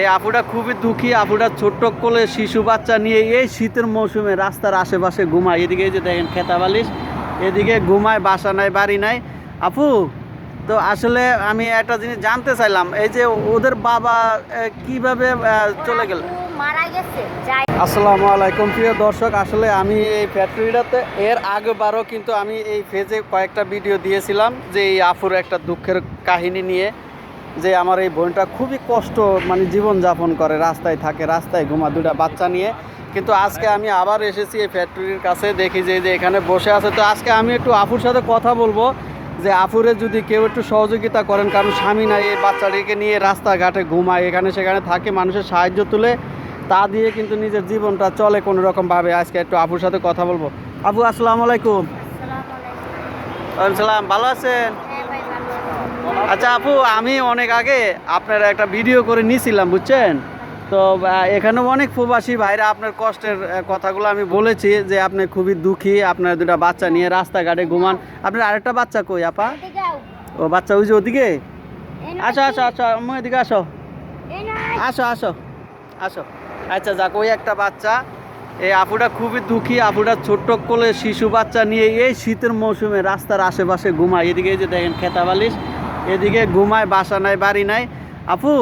এই আপুটা খুবই দুঃখী আপুটা ছোট্ট কোলে শিশু বাচ্চা নিয়ে এই শীতের মৌসুমে রাস্তার আশেপাশে ঘুমায়। এদিকে যে দেখেন খেতা বালিশ এদিকে ঘুমায় বাসা নাই বাড়ি নাই। আপু তো আসলে আমি একটা জিনিস জানতে চাইলাম এই যে ওদের বাবা কীভাবে চলে গেল? আসসালামু আলাইকুম প্রিয় দর্শক আসলে আমি এই ফ্যাক্টরিটাতে এর আগেবারও কিন্তু আমি এই ফেজে কয়েকটা ভিডিও দিয়েছিলাম যে এই আফুর একটা দুঃখের কাহিনী নিয়ে। যে আমার এই বোনটা খুবই কষ্ট মানে জীবনযাপন করে রাস্তায় থাকে রাস্তায় ঘুমা দুটা বাচ্চা নিয়ে। কিন্তু আজকে আমি আবার এসেছি এই ফ্যাক্টরির কাছে দেখি যে যে এখানে বসে আছে। তো আজকে আমি একটু আফুর সাথে কথা বলব যে আফুরে যদি কেউ একটু সহযোগিতা করেন কারণ স্বামী নাই এই বাচ্চাটিকে নিয়ে রাস্তাঘাটে ঘুমায় এখানে সেখানে থাকে মানুষের সাহায্য তুলে তা দিয়ে কিন্তু নিজের জীবনটা চলে কোনো রকমভাবে আজকে একটু আপুর সাথে কথা বলব। আপু আসসালামু আলাইকুম। আসসালামু সালাম ভালো আছেন। আচ্ছা আপু, আমি অনেক আগে আপনার একটা ভিডিও করে নিয়েছিলাম বুঝছেন? তো এখানেও অনেক প্রবাসী ভাইরা আপনার কষ্টের কথাগুলো আমি বলেছি যে আপনি খুবই দুঃখী, আপনার দুটা বাচ্চা নিয়ে রাস্তাঘাটে ঘুমান। আপনার আরেকটা বাচ্চা কই, আপা? ও, বাচ্চা ওই যে ওদিকে? আসো? আসো আসো আম্মু, এদিকে আসো। আসো আসো আসো। আচ্ছা যাক, ওই একটা বাচ্চা। এই আপুটা খুবই দুঃখী, আপুটা ছোট্ট কোলে শিশু বাচ্চা নিয়ে এই শীতের মৌসুমে রাস্তার আশেপাশে ঘুমায়। এদিকে যে দেখেন খেতা বালিশ এদিকে ঘুমায় বাসা নাই বাড়ি নাই। আপু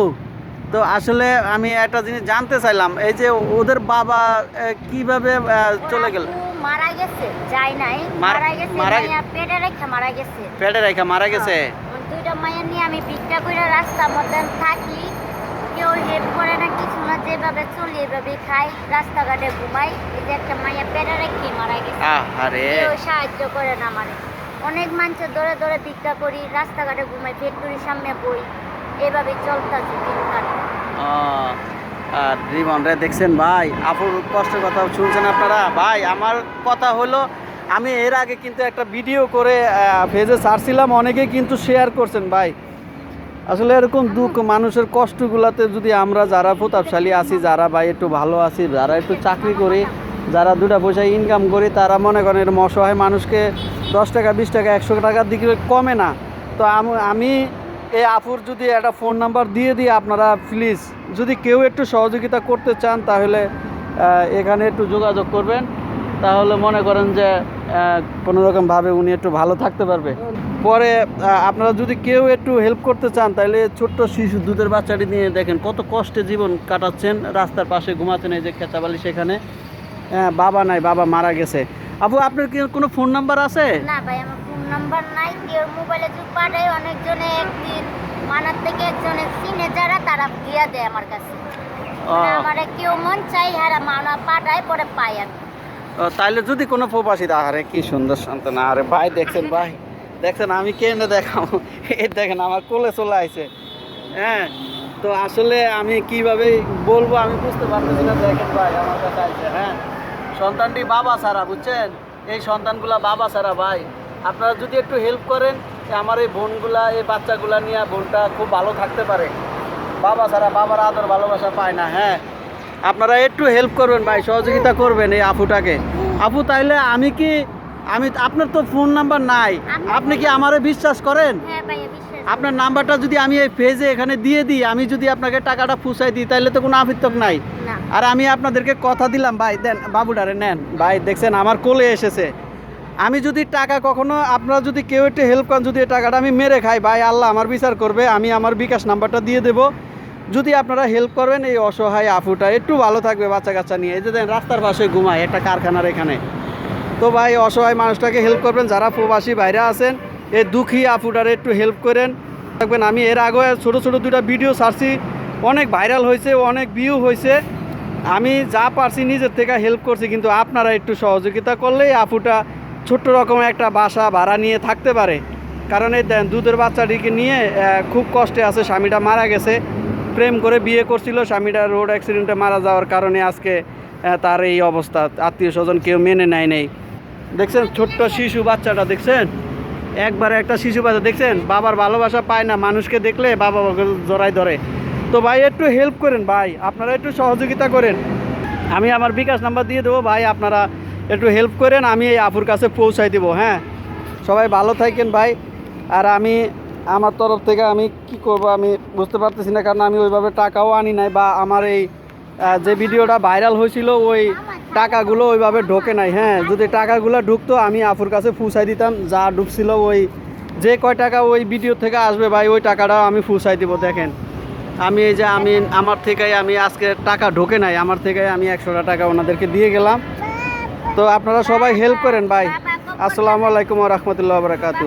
তো আসলে আমি একটা জিনিস জানতে চাইলাম এই যে ওদের বাবা কীভাবে চলে গেল? মারা গেছে যাই নাই। মারা- গেছে পেটে রেখে মারা গেছে। পেটে রেখা মারা গেছে? দুইটা মাইয়া নিয়ে আমি ভিক্ষা করে রাস্তার মধ্যে থাকি। কেউ হেল্প করে না কিছু না যেভাবে চলি এভাবে খাই রাস্তাঘাটে ঘুমাই। এই যে একটা মাইয়া পেটে রেখে মারা গেছে। আরে কেউ সাহায্য করে না মানে অনেক মানুষের ধরে ধরে ভিক্ষা করি, রাস্তাঘাটে ঘুমাই, ফ্যাক্টরির সামনে বই, এভাবে চলতেছে দিনকাল। আর জীবন রে, দেখছেন ভাই, আপুর কষ্টের কথা শুনছেন আপনারা? ভাই, আমার কথা হলো, আমি এর আগে কিন্তু একটা ভিডিও করে ফেজে ছাড়ছিলাম অনেকেই কিন্তু শেয়ার করছেন ভাই। আসলে এরকম দুঃখ, মানুষের কষ্টগুলাতে যদি আমরা যারা প্রতাপশালী আছি, যারা ভাই একটু ভালো আছি, যারা একটু চাকরি করি, যারা দুটা পয়সা ইনকাম করি, তারা মনে করেন এরকম অসহায় মানুষকে দশ টাকা, বিশ টাকা, একশো টাকার দিকে কমে না। তো আম- এই আপুর যদি একটা ফোন নাম্বার দিয়ে দিই আপনারা প্লিজ যদি কেউ একটু সহযোগিতা করতে চান তাহলে এখানে একটু যোগাযোগ করবেন। তাহলে মনে করেন যে কোনো রকমভাবে উনি একটু ভালো থাকতে পারবে। পরে আপনারা যদি কেউ একটু হেল্প করতে চান তাহলে ছোট্ট শিশু, দুধের বাচ্চাটি নিয়ে দেখেন কত কষ্টে জীবন কাটাচ্ছেন। রাস্তার পাশে ঘুমাচ্ছেন এই যে খেতাবালি সেখানে। হ্যাঁ বাবা নাই, বাবা মারা গেছে। আপু আপনার কি কোনো ফোন নাম্বার আছে? না ভাই আমার ফোন নাম্বার নাই। কেউ মোবাইলে যুগ পাঠায় অনেকজনে একদিন মানার থেকে একজনে চিনে যারা তারা দিয়া দেয় আমার কাছে। ও, আমার কেউ মন চাই হারা মানা পাঠায় পরে পাই আমি। ও, তাহলে যদি কোনো প্রবাসী আরে কি সুন্দর সন্তান আরে ভাই দেখছেন ভাই দেখছেন আমি কেন দেখাবো? এই দেখেন আমার কোলে চলে আইছে। হ্যাঁ তো আসলে আমি কীভাবে বলব আমি বুঝতে পারতেছি না দেখেন ভাই আমার কাছে আইছে হ্যাঁ। সন্তানটি বাবা ছাড়া বুঝছেন? এই সন্তানগুলা বাবা ছাড়া ভাই। আপনারা যদি একটু হেল্প করেন আমার এই বোনগুলা এই বাচ্চাগুলা নিয়ে বোনটা খুব ভালো থাকতে পারে। বাবা ছাড়া বাবার আদর ভালোবাসা পায় না হ্যাঁ? আপনারা একটু হেল্প করবেন ভাই সহযোগিতা করবেন এই আপুটাকে আপু তাইলে আমি কি আমি আপনার তো ফোন নাম্বার নাই। আপনি কি আমারে বিশ্বাস করেন? হ্যাঁ বিশ্বাস আপনার নাম্বারটা যদি আমি এই পেজে এখানে দিয়ে দিই আমি যদি আপনাকে টাকাটা ফুসাই দিই তাহলে তো কোনো আফিত্তক নাই। আর আমি আপনাদেরকে কথা দিলাম ভাই দেন বাবুডারে নেন। ভাই দেখছেন আমার কোলে এসেছে। আমি যদি টাকা কখনো আপনারা যদি কেউ একটু হেল্প করেন যদি এই টাকাটা আমি মেরে খাই ভাই আল্লাহ আমার বিচার করবে আমি আমার বিকাশ নাম্বারটা দিয়ে দেব। যদি আপনারা হেল্প করবেন এই অসহায় আফুটা একটু ভালো থাকবে বাচ্চা কাচ্চা নিয়ে। এই যে দেন রাস্তার পাশে ঘুমায় একটা কারখানার এখানে। তো ভাই অসহায় মানুষটাকে হেল্প করবেন যারা প্রবাসী বাইরে আছেন এই দুঃখী আফুটারে একটু হেল্প করেন। থাকবেন আমি এর আগে ছোটো ছোটো দুটা ভিডিও ছাড়ছি, অনেক ভাইরাল হয়েছে, অনেক ভিউ হয়েছে। আমি যা পারছি নিজের থেকে হেল্প করছি, কিন্তু আপনারা একটু সহযোগিতা করলেই আপুটা ছোট্ট রকমের একটা বাসা ভাড়া নিয়ে থাকতে পারে। কারণ এই দুধের বাচ্চাটিকে নিয়ে খুব কষ্টে আছে, স্বামীটা মারা গেছে। প্রেম করে বিয়ে করছিল, স্বামীটা রোড অ্যাক্সিডেন্টে মারা যাওয়ার কারণে আজকে তার এই অবস্থা। আত্মীয় স্বজন কেউ মেনে নেয় নেই। দেখছেন, ছোট্ট শিশু বাচ্চাটা, দেখছেন? একবারে একটা শিশু বাচ্চা, দেখছেন? বাবার ভালোবাসা পায় না, মানুষকে দেখলে বাবা জড়াই ধরে। তো ভাই, একটু হেল্প করেন ভাই, আপনারা একটু সহযোগিতা করেন। আমি আমার বিকাশ নাম্বার দিয়ে দেবো ভাই, আপনারা একটু হেল্প করেন, আমি এই আপুর কাছে পৌঁছাই দেবো হ্যাঁ? সবাই ভালো থাকেন ভাই, আর আমি, আমার তরফ থেকে আমি কি করব আমি বুঝতে পারতেছি না, কারণ আমি ওইভাবে টাকাও আনি নাই, বা আমার এই যে ভিডিওটা ভাইরাল হয়েছিল, ওই টাকাগুলো ওইভাবে ঢোকে নাই হ্যাঁ। যদি টাকাগুলো ঢুকতো, আমি আফুর কাছে ফুসাই দিতাম, যা ঢুকছিল ওই, যে কয় টাকা ওই ভিডিও থেকে আসবে ভাই, ওই টাকাটাও আমি ফুসাই দিব, দেখেন। আমি এই যে, আমি, আমার থেকে আমি আজকে টাকা ঢোকে নাই, আমার থেকে আমি একশোটা টাকা ওনাদেরকে দিয়ে গেলাম। তো আপনারা সবাই হেল্প করেন ভাই। আসসালামু আলাইকুম রহমতুল্লাহ বারাকাতু